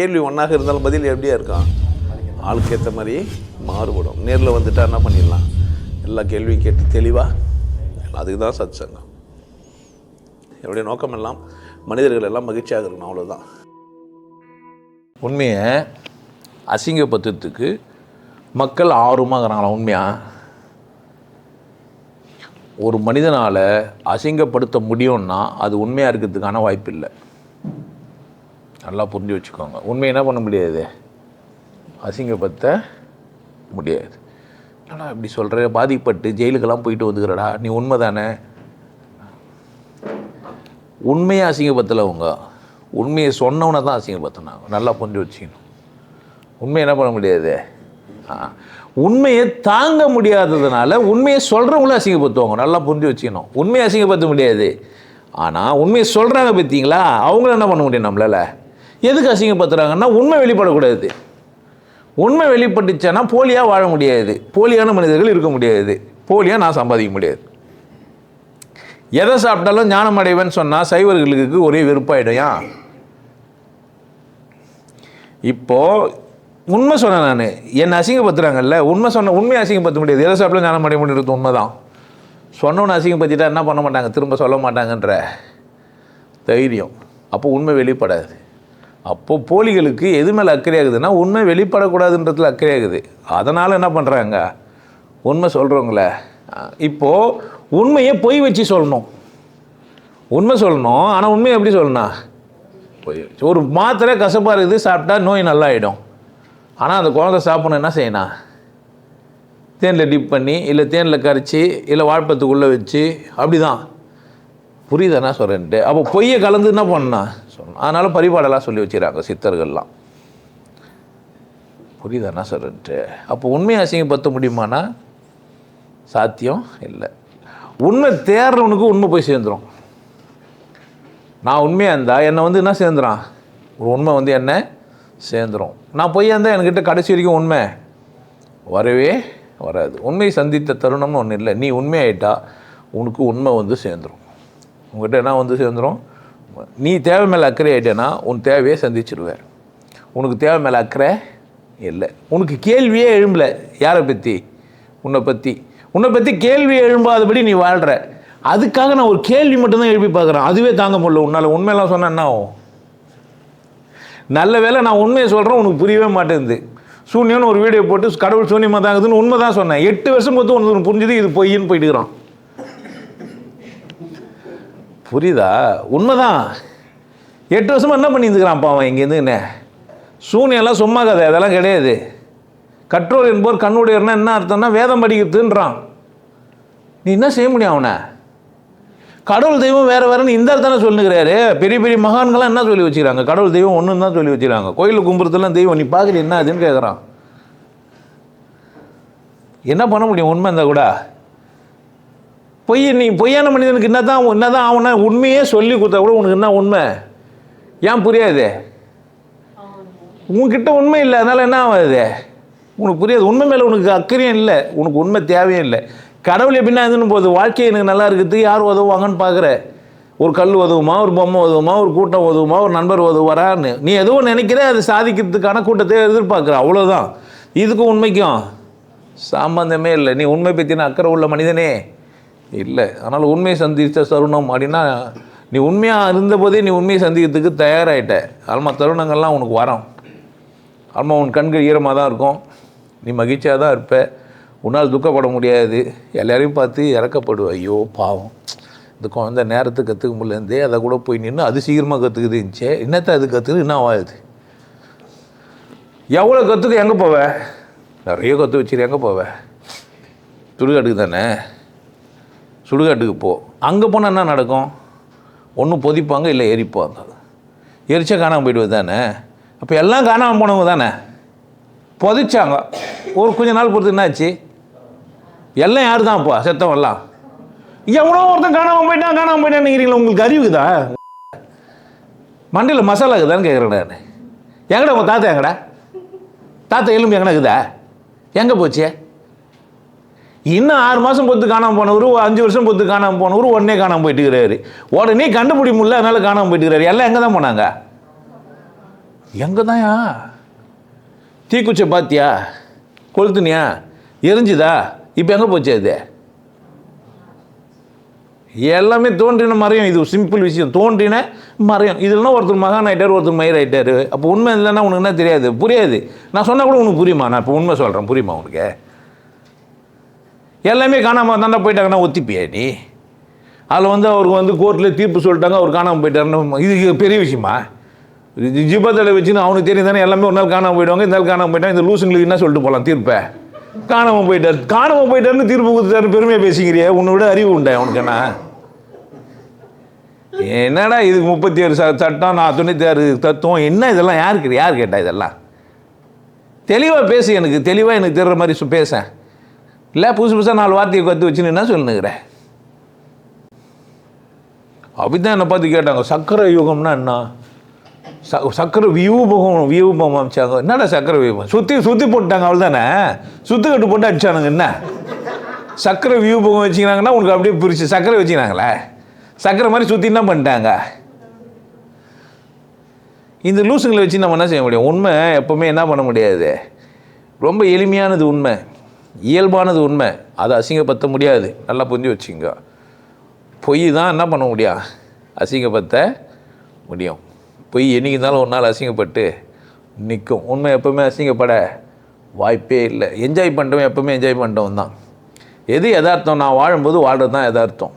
கேள்வி ஒன்றாக இருந்தாலும் பதில் எப்படியா இருக்கான் ஆளுக்கு ஏற்ற மாதிரி மாறுபடும். நேரில் வந்துட்டா என்ன பண்ணிடலாம்? எல்லா கேள்வியும் கேட்டு தெளிவாக அதுக்கு தான் சத் சங்கம் என்னுடைய நோக்கம் எல்லாம் மனிதர்கள் எல்லாம் மகிழ்ச்சியாக இருக்கணும் அவ்வளோதான் உண்மையை அசிங்கப்படுத்துறதுக்கு மக்கள் ஆர்வமாக இருக்கிறாங்களா உண்மையா? ஒரு மனிதனால் அசிங்கப்படுத்த முடியும்னா அது உண்மையாக இருக்கிறதுக்கான வாய்ப்பு இல்லை நல்லா புரிஞ்சு வச்சுக்கோங்க. உண்மை என்ன பண்ண முடியாது? அசிங்கப்படுத்த முடியாது. என்னடா இப்படி சொல்கிற பாதிப்பட்டு ஜெயிலுக்கெல்லாம் போயிட்டு வந்துக்கிறடா. நீ உண்மை தானே உண்மையை அசிங்கப்படுத்தலை அவங்க உண்மையை சொன்னவனை தான் அசிங்கப்படுத்தினாங்க. நல்லா புரிஞ்சு வச்சுக்கணும். உண்மை என்ன பண்ண முடியாது? ஆ. உண்மையை தாங்க முடியாததுனால உண்மையை சொல்கிறவங்களும் அசிங்கப்படுத்துவாங்க. நல்லா புரிஞ்சு வச்சுக்கணும். உண்மையை அசிங்கப்படுத்த முடியாது. ஆனால் உண்மையை சொல்கிறாங்க பார்த்தீங்களா? அவங்கள என்ன பண்ண முடியும் நம்மளால்? எதுக்கு அசிங்கப்படுத்துகிறாங்கன்னா உண்மை வெளிப்படக்கூடாது. உண்மை வெளிப்பட்டுச்சேன்னா போலியாக வாழ முடியாது. போலியான மனிதர்கள் இருக்க முடியாது. போலியாக நான் சம்பாதிக்க முடியாது. எதை சாப்பிட்டாலும் ஞானம் அடைவேன்னு சொன்னால் சைவர்களுக்கு ஒரே வெறுப்பாயிடையா? இப்போது உண்மை சொன்னேன் நான். என்னை அசிங்கப்படுத்துகிறாங்கல்ல உண்மை சொன்ன உண்மையை அசிங்கப்படுத்த முடியாது. எதை சாப்பிட்டாலும் ஞானம் அடைய முடியுறது உண்மை தான் சொன்னவனை அசிங்கப்படுத்திட்டா என்ன பண்ண மாட்டாங்க? திரும்ப சொல்ல மாட்டாங்கன்ற தைரியம். அப்போ உண்மை வெளிப்படாது. அப்போது போலிகளுக்கு எது மேலே அக்கறையாகுதுன்னா உண்மை வெளிப்படக்கூடாதுன்றதுல அக்கறையாகுது. அதனால் என்ன பண்ணுறாங்க உண்மை சொல்கிறவங்கள இப்போது உண்மையை பொய் வச்சு சொல்லணும். உண்மை சொல்லணும் ஆனால் உண்மையை எப்படி சொல்லணும் பொய் ஒரு மாத்திரை கசப்பாக இருக்குது சாப்பிட்டா நோய் நல்லா ஆகிடும் ஆனால் அந்த குழந்தை சாப்பிடணும் என்ன செய்யணும்? தேனில் டிப் பண்ணி இல்லை தேனில் கரைச்சி இல்லை வாழைப்பத்துக்குள்ளே வச்சு அப்படி தான் புரியுதா சொல்கிறேன்ட்டு அப்போ பொய்யை கலந்து என்ன பண்ணணும்? சொல்லணும். அதனால் பரிபாடெல்லாம் சொல்லி வச்சுக்கிறாங்க சித்தர்கள்லாம். புரியுதா என்ன சொல்கிறேன்ட்டு அப்போ உண்மையை அசிங்கப்படுத்த முடியுமானா சாத்தியம் இல்லை. உண்மை தேடுறவனுக்கு உண்மை போய் சேர்ந்துடும் நான் உண்மையாக இருந்தால் என்னை வந்து என்ன சேர்ந்துறான்? ஒரு உண்மை வந்து என்ன சேர்ந்துடும் நான் பொய்யா இருந்தால் என்கிட்ட கடைசி வரைக்கும் உண்மை வரவே வராது. உண்மையை சந்தித்த தருணம்னு ஒன்று இல்லை. நீ உண்மையாயிட்டா உனக்கு உண்மை வந்து சேர்ந்துடும் உங்கள்கிட்ட என்ன வந்து சேர்ந்துடும் நீ தேவை மேலே அக்கறை ஆகிட்டேன்னா உன் தேவையை சந்திச்சிருவேன் உனக்கு தேவை மேலே அக்கறை இல்லை. உனக்கு கேள்வியே எழும்பல. யாரை பற்றி உன்னை பற்றி உன்னை பற்றி கேள்வி எழும்பாதபடி நீ வாழ்கிற அதுக்காக நான் ஒரு கேள்வி மட்டும்தான் எழுப்பி பார்க்குறேன். அதுவே தாங்க முடியல. உன்னால் உண்மையெல்லாம் சொன்னால் என்ன ஆகும்? நல்ல வேலை நான் உண்மையை சொல்கிறேன் உனக்கு புரியவே மாட்டேங்குது. சூன்யம்னு ஒரு வீடியோ போட்டு கடவுள் சூன்யமாக தாங்குதுன்னு உண்மை தான் சொன்னேன். எட்டு வருஷம் மொத்தம் உனக்கு புரிஞ்சுது இது பொய்ன்னு போயிட்டுக்கிறான் புரியுதா? உண்மைதான். எட்டு வருஷமாக என்ன பண்ணியிருந்துக்கிறான் அவன் இங்கேருந்து என்ன? சூனியெல்லாம் சும்மா கதை அதெல்லாம் கிடையாது. கற்றோர் என்போர் கண்ணுடையர்னா என்ன அர்த்தம்னா வேதம் படிக்கிறதுன்றான். நீ என்ன செய்ய முடியும் அவனை? கடவுள் தெய்வம் வேறு வேறுன்னு இந்த தானே சொல்லுகிறாரு. பெரிய பெரிய மகான்கள்லாம் என்ன சொல்லி வச்சுக்கிறாங்க? கடவுள் தெய்வம் ஒன்று தான் சொல்லி வச்சுக்கிறாங்க. கோயிலில் கும்புறதுலாம் தெய்வம் நீ பார்க்குறது என்ன அதுன்னு கேட்குறான் என்ன பண்ண முடியும்? உண்மை இருந்தால் கூட. பொய் நீ பொய்யான மனிதனுக்கு என்ன தான் என்ன தான் அவனை உண்மையே சொல்லி கொடுத்தா கூட உனக்கு என்ன உண்மை? ஏன் புரியாது? உங்ககிட்ட உண்மை இல்லை அதனால் என்ன ஆகாது உனக்கு புரியாது. உண்மை மேலே உனக்கு அக்கறையும் இல்லை. உனக்கு உண்மை தேவையும் இல்லை. கடவுள் எப்படின்னா இதுன்னு போகுது? வாழ்க்கை எனக்கு நல்லா இருக்குது. யார் உதவுவாங்கன்னு பார்க்குற? ஒரு கல் உதவுமா? ஒரு பொம்மை உதவுமா? ஒரு கூட்டம் உதவுமா? ஒரு நண்பர் உதவுவாரான்னு. நீ எதுவும் நினைக்கிற அது சாதிக்கிறதுக்கான கூட்டத்தை எதிர்பார்க்குற. அவ்வளோதான் இதுக்கும் உண்மைக்கும் சம்பந்தமே இல்லை. நீ உண்மை பற்றின அக்கறை உள்ள மனிதனே. இல்லை. ஆனால் உண்மையை சந்தித்த தருணம் அப்படின்னா நீ உண்மையாக இருந்தபோதே நீ உண்மையை சந்திக்கிறதுக்கு தயாராகிட்ட ஆல்மா தருணங்கள்லாம் உனக்கு வரும். ஆல்மா உன் கண்கள் ஈரமாக தான் இருக்கும். நீ மகிழ்ச்சியாக தான் இருப்ப. உன்னால் துக்கப்பட முடியாது. எல்லாரையும் பார்த்து இறக்கப்படுவ ஐயோ பாவம். இந்த குழந்த நேரத்துக்கு கற்றுக்க முடியலேருந்தே அதை கூட போய் நின்று அது சீக்கிரமாக கற்றுக்குது இருந்துச்சே என்னத்தை அது கற்றுக்குது என்ன ஆகாது எவ்வளோ கற்றுக்க எங்கே போவ? நிறைய கற்று வச்சுரு எங்கே போவ? சுடுகாட்டுக்கு தானே? சுடுகாட்டுக்கு போ. அங்கே போனால் என்ன நடக்கும்? ஒன்று பொதிப்பாங்க இல்லை எரிப்பாங்க. எரிச்சா காணாமல் போயிடுவது தானே? அப்போ எல்லாம் காணாமல் போனவங்க தானே? புதைச்சாங்க. ஒரு கொஞ்ச நாள் பொறுத்து என்னாச்சு? எல்லாம் யார் தான் செத்தம் செத்தவெல்லாம் எவ்வளோ ஒருத்தன் காணாமல் போயிட்டான் காணாமல் போயிட்டான்னு உங்களுக்கு அறிவுக்குதா மண்டையில் மசாலா இருக்குதான்னு கேட்குறேன் நான். எங்கடா உங்கள் தாத்தா எங்கடா? தாத்தா எலும்பு எங்கடா இருக்குதா? எங்கே போச்சு? இன்னும் ஆறு மாதம் பொறுத்து காணாமல் போனவர் அஞ்சு வருஷம் பொறுத்து காணாமல் போனவர் உடனே காணாமல் போயிட்டு இருக்கிறாரு உடனே கண்டுபிடி முடியல அதனால காணாமல் போயிட்டு இருக்கிறாரு எல்லாம் எங்கே தான் போனாங்க? எங்கே தான்யா தீக்குச்சை பார்த்தியா கொளுத்துனியா? எரிஞ்சுதா? இப்போ எங்கே போச்சு அது? எல்லாமே தோன்றின மறையும் இது சிம்பிள் விஷயம். தோன்றின மறையும் இதுலனா ஒருத்தர் மகான் ஆகிட்டார் ஒருத்தர் மயிர் ஆகிட்டார் அப்போ உண்மை இல்லைன்னா உனக்கு என்ன தெரியாது? புரியாது. நான் சொன்னால் கூட உனக்கு புரியுமா? நான் இப்போ உண்மை சொல்கிறேன் புரியுமா உனக்கு? எல்லாமே காணாமல் தாண்டா போயிட்டாங்கன்னா ஒத்திப்பியா நீ? அதில் வந்து அவருக்கு வந்து கோர்ட்டில் தீர்ப்பு சொல்லிட்டாங்க அவர் காணாமல் போயிட்டாருன்னு இது பெரிய விஷயமா? இது ஜிபத்தில் வச்சுன்னு அவனுக்கு தெரியும் தானே எல்லாமே ஒரு நாள் காணாமல் போயிடுவாங்க இந்த நாள் காணாமல் போயிட்டாங்க இந்த லூசுங்களுக்கு என்ன சொல்லிட்டு போகலாம் தீர்ப்பை? காணாமல் போயிட்டார். காணாமல் போயிட்டாருன்னு தீர்ப்பு கொடுத்துட்டாரு பெருமையாக பேசிக்கிறியே உன்னை விட அறிவு உண்டா உனக்கு என்ன? என்னடா இதுக்கு முப்பத்தி ஏழு சட்டம் நான் தொண்ணூற்றி ஆறு தத்துவம் என்ன இதெல்லாம்? யாருக்கு யார் கேட்டா இதெல்லாம்? தெளிவாக பேசு எனக்கு தெளிவாக எனக்கு தெரிகிற மாதிரி சு- பேசேன் இல்லை புதுசு புதுசாக நாலு வார்த்தையை கற்று வச்சுன்னு என்ன சொல்லுங்கிறேன் அப்படிதான் என்னை பார்த்து கேட்டாங்க. சக்கரை யுகம்னா என்ன? ச சக்கரை வியூபகம் வியூபம் அமைச்சாங்க. என்னடா சக்கரை வியூபம்? சுற்றி சுற்றி போட்டாங்க அவள் தானே சுத்து கட்டு போட்டு அடிச்சானுங்க என்ன? சக்கரை வியூபகம் வச்சுக்கிறாங்கன்னா உனக்கு அப்படியே பிரிச்சு சக்கரை வச்சுக்கிறாங்களே? சக்கரை மாதிரி சுற்றி என்ன பண்ணிட்டாங்க? இந்த லூசுங்களை வச்சு நம்ம என்ன செய்ய முடியும்? உண்மை எப்போவுமே என்ன பண்ண முடியாது? ரொம்ப எளிமையானது உண்மை. இயல்பானது உண்மை. அதை அசிங்கப்படுத்த முடியாது. நல்லா புரிஞ்சு வச்சுங்க பொய் தான் என்ன பண்ண முடியும்? அசிங்கப்படுத்த முடியும். பொய் என்றைக்கு இருந்தாலும் ஒரு நாள் அசிங்கப்பட்டு நிற்கும். உண்மை எப்போவுமே அசிங்கப்பட வாய்ப்பே இல்லை. என்ஜாய் பண்ணுறவன் எப்போவுமே என்ஜாய் பண்ணுறவன் தான். எது யதார்த்தம்? நான் வாழும்போது வாழ்கிறது தான் யதார்த்தம்.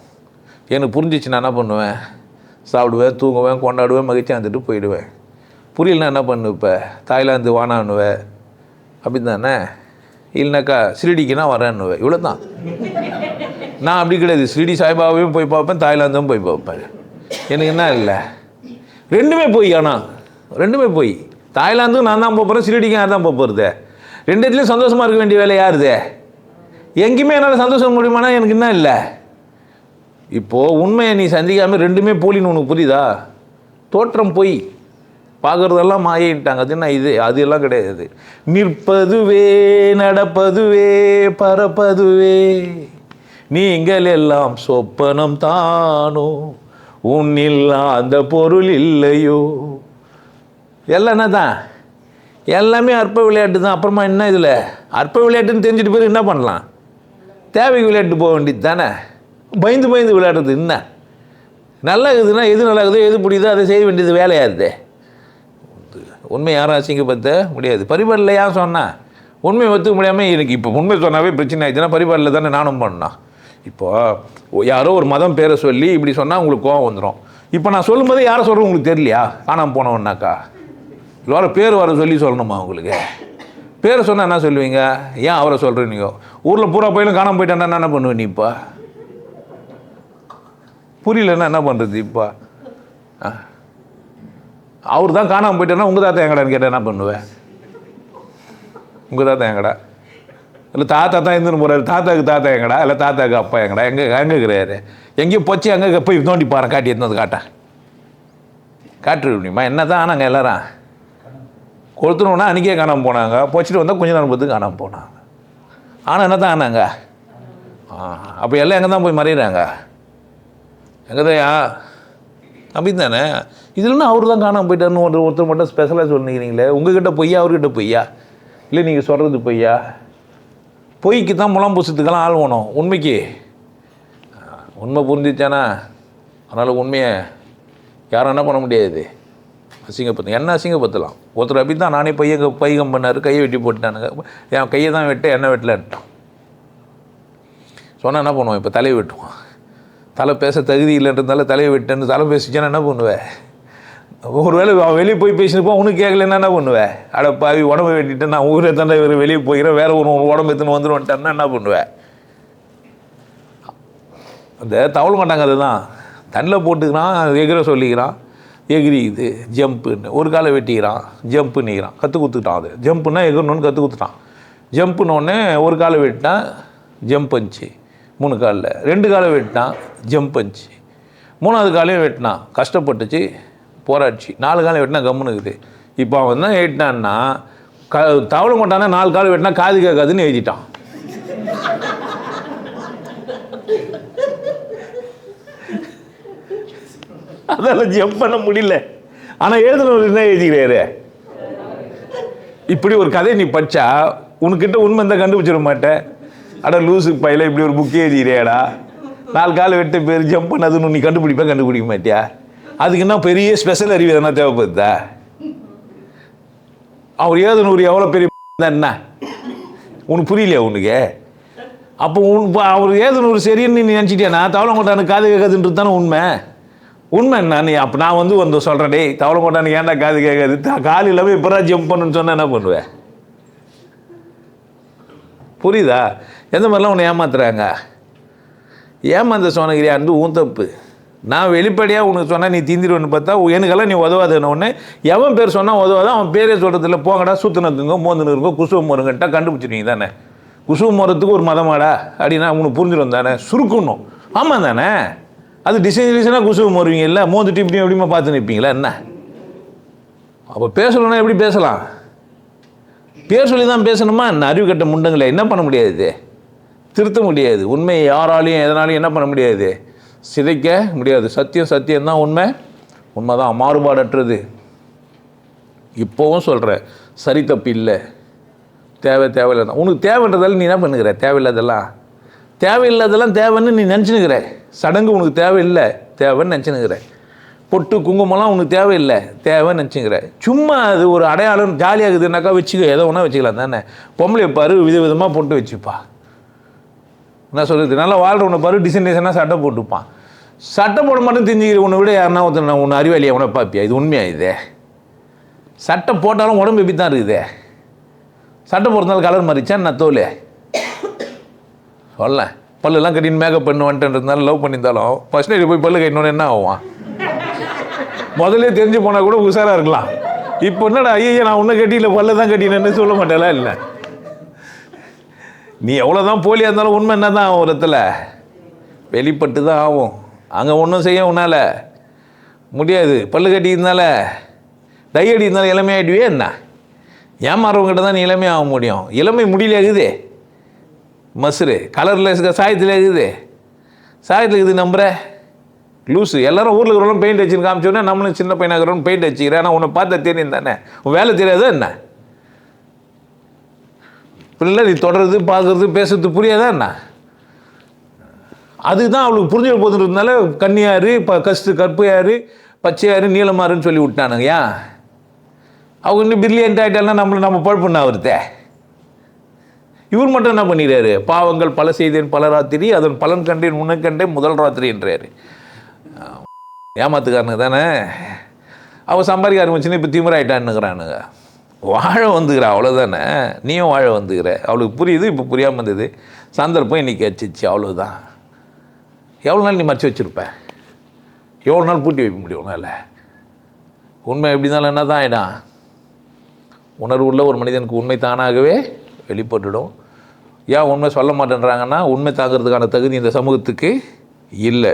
எனக்கு புரிஞ்சிச்சு நான் என்ன பண்ணுவேன்? சாப்பிடுவேன் தூங்குவேன் கொண்டாடுவேன் மகிழ்ச்சி வந்துட்டு போயிடுவேன். புரியலன்னா என்ன பண்ணுவேன் இப்போ தாய்லாந்து வானான்னுவேன் அப்படி தானே இல்லைனாக்கா ஷிரடிக்குனா வரேன்னுவேன். இவ்வளோ தான் நான் அப்படி கிடையாது. ஸ்ரீடி சாய்பாபாவையும் போய் பார்ப்பேன் தாய்லாந்தும் போய் பார்ப்பேன். எனக்கு என்ன இல்லை. ரெண்டுமே போய் ஆனால் ரெண்டுமே போய். தாய்லாந்தும் நான் தான் போகிறேன் ஷிரடிக்கும் யார் தான் போகிறது ரெண்டு இடத்துலையும் சந்தோஷமாக இருக்க வேண்டிய வேலை யாருது? எங்கேயுமே என்னால் சந்தோஷம் முடியுமானா எனக்கு என்ன இல்லை. இப்போது உண்மையை நீ சந்திக்காமல் ரெண்டுமே போலின்னு உனக்கு புரியுதா? தோற்றம் பொய். பார்க்குறதெல்லாம் மாயின்ட்டாங்க அது என்ன? இது அது எல்லாம் கிடையாது. நிற்பதுவே நடப்பதுவே பறப்பதுவே நீங்கள் எல்லாம் சொப்பனம் தானோ? உன்னில் அந்த பொருள் இல்லையோ? எல்லாம் என்ன தான் எல்லாமே அற்ப விளையாட்டு தான். அப்புறமா என்ன இதில்? அற்ப விளையாட்டுன்னு தெரிஞ்சுட்டு போய் என்ன பண்ணலாம்? தேவைக்கு விளையாட்டு போக வேண்டியது தானே? பயந்து பயந்து விளையாடுறது என்ன? நல்லா இருக்குதுன்னா எது நல்லா இருக்குதோ எது பிடிக்குதோ அதை செய்ய வேண்டியது வேலையாக இருந்தே உண்மை யாரும் அசிங்கப்படுத்த முடியாது. பரிபாடில் ஏன் சொன்னா? உண்மையை ஒத்துக்க முடியாமல் எனக்கு இப்போ உண்மை சொன்னாவே பிரச்சனை ஆயிடுச்சுன்னா பரிபாடில் தானே நானும் பண்ணேன் இப்போ யாரோ ஒரு மதம் பேரை சொல்லி இப்படி சொன்னால் உங்களுக்கு கோவம் வந்துடும் இப்போ நான் சொல்லும்போது யாரை சொல்கிறேன் உங்களுக்கு தெரியலையா? காணாமல் போனவன்னாக்கா? வேறு பேர் வர சொல்லி சொல்லணுமா உங்களுக்கு? பேரை சொன்னால் என்ன சொல்லுவீங்க? ஏன் அவரை சொல்கிறீங்க ஊரில் பூரா போயிலும் காணாமல் போயிட்டேன்னா என்ன பண்ணுவேன் நீ இப்போ? புரியலன்னா என்ன பண்ணுறது இப்போ? ஆ? அவர் தான் காணாமல் போயிட்டேன்னா உங்கள் தாத்தா எங்கடான்னு கேட்டால் என்ன பண்ணுவேன்? உங்கள் தாத்தா எங்கடா? இல்லை தாத்தா தான் இருந்துன்னு போகிறாரு தாத்தாக்கு தாத்தா எங்கடா? இல்லை தாத்தாக்கு அப்பா எங்கடா? எங்கே எங்கே இருக்கிறாரு? எங்கேயும் பொச்சி எங்கே போய் தோண்டி பாரு காட்டி எடுத்து வந்து காட்டேன். காட்டுரு முடியுமா? என்ன தான் ஆனாங்க எல்லாரும்? கொளுத்துனோன்னா அன்றைக்கே காணாமல் போனாங்க. பொச்சிட்டு வந்தால் கொஞ்ச நேரம் பார்த்து காணாமல் போனாங்க. ஆனால் என்ன தான் ஆனாங்க? ஆ அப்போ எல்லாம் எங்கே தான் போய் மறையிறாங்க? எங்கே தான் நம்பி தானே இதுலன்னா அவர் தான் காணாமல் போயிட்டாருன்னு ஒரு ஒருத்தர் மட்டும் ஸ்பெஷலாக சொல்லிக்கிறீங்களே உங்ககிட்ட பொய்யா அவர்கிட்ட பொய்யா? இல்லை நீங்கள் சொல்கிறது பொய்யா? பொய்க்கு தான் முலாம் பூசத்துக்கெல்லாம் ஆள் வேணும். உண்மைக்கு. உண்மை புரிஞ்சிச்சானா? அதனால் உண்மையை யாரும் என்ன பண்ண முடியாது. அசிங்கப்படுத்த என்ன அசிங்கப்படுத்தலாம்? ஒருத்தர் அப்படி தான் நானே பையன் பைகம் பண்ணார் கையை வெட்டி போட்டுட்டானுங்க. என் கையை தான் வெட்ட என்ன வெட்டலன்ட்டான். சொன்னால் என்ன பண்ணுவோம் இப்போ தலையை வெட்டுவோம் தலை பேச தகுதி இல்லைன்றதால தலையை வெட்டேன்னு தலை பேசிச்சேன்னா என்ன பண்ணுவேன் ஒரு வேளை அவன் வெளியே போய் பேசினப்போ உனக்கு கேட்கல என்ன பண்ணுவேன் அட பாவி உடம்பு வெட்டிட்டு நான் ஊரே தாண்டா இவர் வெளியே போகிறேன் வேறு ஒரு உடம்பு எடுத்துன்னு வந்துடுவேன்ட்டான்னா என்ன பண்ணுவேன் அந்த தவள மாட்டாங்க அதுதான். தண்ணில் போட்டுக்கிறான் எகிற சொல்லிக்கிறான் எகிரிக்குது ஜம்ப்புன்னு ஒரு காலை வெட்டிக்கிறான் ஜம்ப்பு நிற்கிறான் கற்றுக் கொடுத்துட்டான் அது. ஜம்ப்புன்னா எகிறணும்னு கற்றுக் கொடுத்துட்டான் ஜம்ப்புனோடனே ஒரு காலை வெட்டினான் ஜம்ப் வந்துச்சு மூணு காலில். ரெண்டு காலை வெட்டினான் ஜம்ப் வந்துச்சு மூணாவது காலையும் வெட்டினான். கஷ்டப்பட்டுச்சு. போராடிச்சு நாலு காலை வெட்டினா கம்முன்னு இருக்குது. இப்போ அவன் என்ன ஏட்டினான்னா க தவளை கொண்டானா நாலு காலை வெட்டினா காது கேட்காதுன்னு எழுதிட்டான். அதெல்லாம் ஜம்ப் பண்ண முடியல. ஆனால் எழுதுனவர் என்ன எழுதிக்கிறாரு? இப்படி ஒரு கதையை நீ படிச்சா உனக்கிட்ட உண்மை இருந்தால் கண்டுபிடிச்சிட மாட்டேன். அட லூசு பையில இப்படி ஒரு புக்கே எழுதிக்கிறேடா நாலு கால் வெட்ட பேர் ஜம்ப் பண்ணதுன்னு நீ கண்டுபிடிப்பா கண்டுபிடிக்க மாட்டியா? அதுக்கு என்ன பெரிய ஸ்பெஷல் அறிவு எதனா தேவைப்படுதா? அவர் ஏதனூர் எவ்வளோ பெரிய என்ன? உனக்கு புரியலையா உனக்கு? அப்போ உன் அவர் அவர் நூறு சரின்னு நீ நினச்சிட்டியானா தவளங்கோட்டானு காது கேட்காதுன்றது தானே உண்மை. உண்மை என்ன நீ அப்போ நான் வந்து வந்து சொல்கிறேன் டேய் தவளங்கோட்டானு ஏன்டா காது கேட்காது? த- கால் இல்லாமல் இப்போ ஜம்ப் பண்ணுன்னு சொன்னால் என்ன பண்ணுவேன் புரியுதா? எந்த மாதிரிலாம் உன்னை ஏமாத்துறாங்க? ஏமாந்த சோனகிரியா அன்பு உன் தப்பு நான் வெளிப்படையாக உனக்கு சொன்னால் நீ தீந்திருவன்னு பார்த்தா எனக்கெல்லாம் நீ உதவாதுன்னு ஒன்று எவன் பேர் சொன்னால் உதவாத அவன் பேரே சொல்கிறதில்ல போங்கடா சுத்தினத்துங்க மோந்துன்னு குசுவம் குசுவ கண்டுபிடிச்சிருவீங்க தானே. குசுவம் முறத்துக்கு ஒரு மதமாடா அப்படின்னா உனக்கு புரிஞ்சிடும் தானே சுருக்கணும். ஆமாம் தானே. அது டிசைன் டிசைனாக குசுவம் வருவீங்க இல்லை மோந்துட்டு இப்படி எப்படிமா பார்த்து நிற்பீங்களா என்ன? அப்போ பேசணும்னா எப்படி பேசலாம்? பேர் சொல்லி தான் பேசணுமா? என்ன அறிவு கட்ட முண்டங்களே என்ன பண்ண முடியாது? திருத்த முடியாது. உண்மையை யாராலையும் எதனாலையும் என்ன பண்ண முடியாது? சிதைக்க முடியாது. சத்தியம் சத்தியம் தான் உண்மை. உண்மை தான் மாறுபாடற்றது. இப்போவும் சொல்கிறேன் சரி தப்பு இல்லை. தேவை தேவையில்லை தான். உனக்கு தேவைன்றதால நீ என்ன பண்ணுகிற? தேவையில்லாதெல்லாம் தேவையில்லாதெல்லாம் தேவைன்னு நீ நினச்சினுக்கிற சடங்கு உனக்கு தேவையில்லை தேவைன்னு நினச்சினுக்கிற பொட்டு குங்குமம்லாம் உனக்கு தேவையில்லை தேவைன்னு நினச்சிக்கிற சும்மா அது ஒரு அடையாளம் ஜாலியாகுதுனாக்கா வச்சுக்க எதோ ஒன்றா வச்சுக்கலாம் தானே. பொம்பளை பாரு வித விதமாக பொட்டு வச்சுப்பா. என்ன சொல்கிறது நல்லா வாழ்கிறவனை பாரு டிசைன் டிசைனாக சட்டை போட்டுப்பான். சட்டை போட மட்டும் தெரிஞ்சுக்கிற உன்னை விட யாருன்னா ஒருத்தன் உன்னை அறிவாளி உன பார்ப்பியா? இது உண்மையா இது? சட்டை போட்டாலும் உடம்பு எப்படி தான் இருக்குது? சட்டை போடுறதுனால கலர் மாறிச்சா நான் தோல்? சொல்ல பல்லெல்லாம் கட்டின்னு மேக்கப் பண்ணு வந்துட்டேன்றதுனால லவ் பண்ணியிருந்தாலும் ஃபஸ்ட் நைட்டு போய் பல்லு கட்டினோன்னு என்ன ஆகும்? முதல்ல தெரிஞ்சு போனால் கூட உஷாராக இருக்கலாம். இப்போ என்னடா ஐயா நான் ஒன்றும் கட்டியில் பல்ல தான் கட்டினேன்னு சொல்ல மாட்டேலாம் இல்லை நீ எவ்வளோதான் போலியாக இருந்தாலும் உண்மை என்ன தான் ஆகும் இடத்துல வெளிப்பட்டு தான் ஆகும். அங்கே ஒன்றும் செய்ய உன்னால் முடியாது. பல்லு கட்டியிருந்தால? டை அடியிருந்தாலும் இளமையாகிடுவே என்ன? ஏமாறவங்கிட்ட தான் நீ இளமையாக முடியும். இளமை முடியல இருக்குது. மசுரு கலரில் சாயத்தில் இருக்குது. சாயத்தில் இருக்குது நம்புற? லூஸு எல்லாரும் ஊரில் இருக்கிறவங்களும் பெயிண்ட் அடிச்சுன்னு காமிச்சோன்னே நம்மளும் சின்ன பையனாக இருக்கிறவங்க பெயிண்ட் அடிச்சுக்கிறேன் ஆனால் உன்னை பார்த்தா தெரியும் தானே? உன் வேலை தெரியாதா என்ன? பிள்ளை நீ தொடர்றது பார்க்குறது பேசுறது புரியாதா என்ன? அதுதான் அவளுக்கு புரிஞ்சு போதுன்றதுனால கன்னியாரு ப கஸ்து கற்பையாரு பச்சையாரு நீளமாருன்னு சொல்லி விட்டானுங்க ஏன் அவங்க இன்னும் பிரில்லியன்ட் ஆகிட்டாலும் நம்மளை நம்ம பழப்புண்ணா அவர்த்தே. இவர் மட்டும் என்ன பண்ணிடுறாரு பாவங்கள் பல செய்தேன் பல ராத்திரி அதன் பலன் கண்டேன் உனக்கு கண்டேன் முதல் ராத்திரி என்றார். ஏமாத்துக்காரனுக்கு தானே? அவள் சம்பாதிக்க ஆரம்பிச்சுன்னு இப்போ திமிராயிட்டான்னுங்கிறானுங்க. வாழ வந்துக்கிற அவ்வளோதானே நீயும் வாழ வந்துக்கிற அவளுக்கு புரியுது இப்போ புரியாமல் இருந்தது. சந்தர்ப்பம் இன்னைக்கு வச்சிச்சு அவ்வளோதான் எவ்வளோ நாள் நீ மறைச்சி வச்சுருப்ப? எவ்வளோ நாள் பூட்டி வைக்க முடியும் உன்னால்? உண்மை எப்படி இருந்தாலும் என்ன தான் ஆகிடும் உணர்வு உள்ள ஒரு மனிதனுக்கு உண்மை தானாகவே வெளிப்பட்டுடும். ஏன் உண்மை சொல்ல மாட்டேன்றாங்கன்னா உண்மை தாங்கிறதுக்கான தகுதி இந்த சமூகத்துக்கு இல்லை.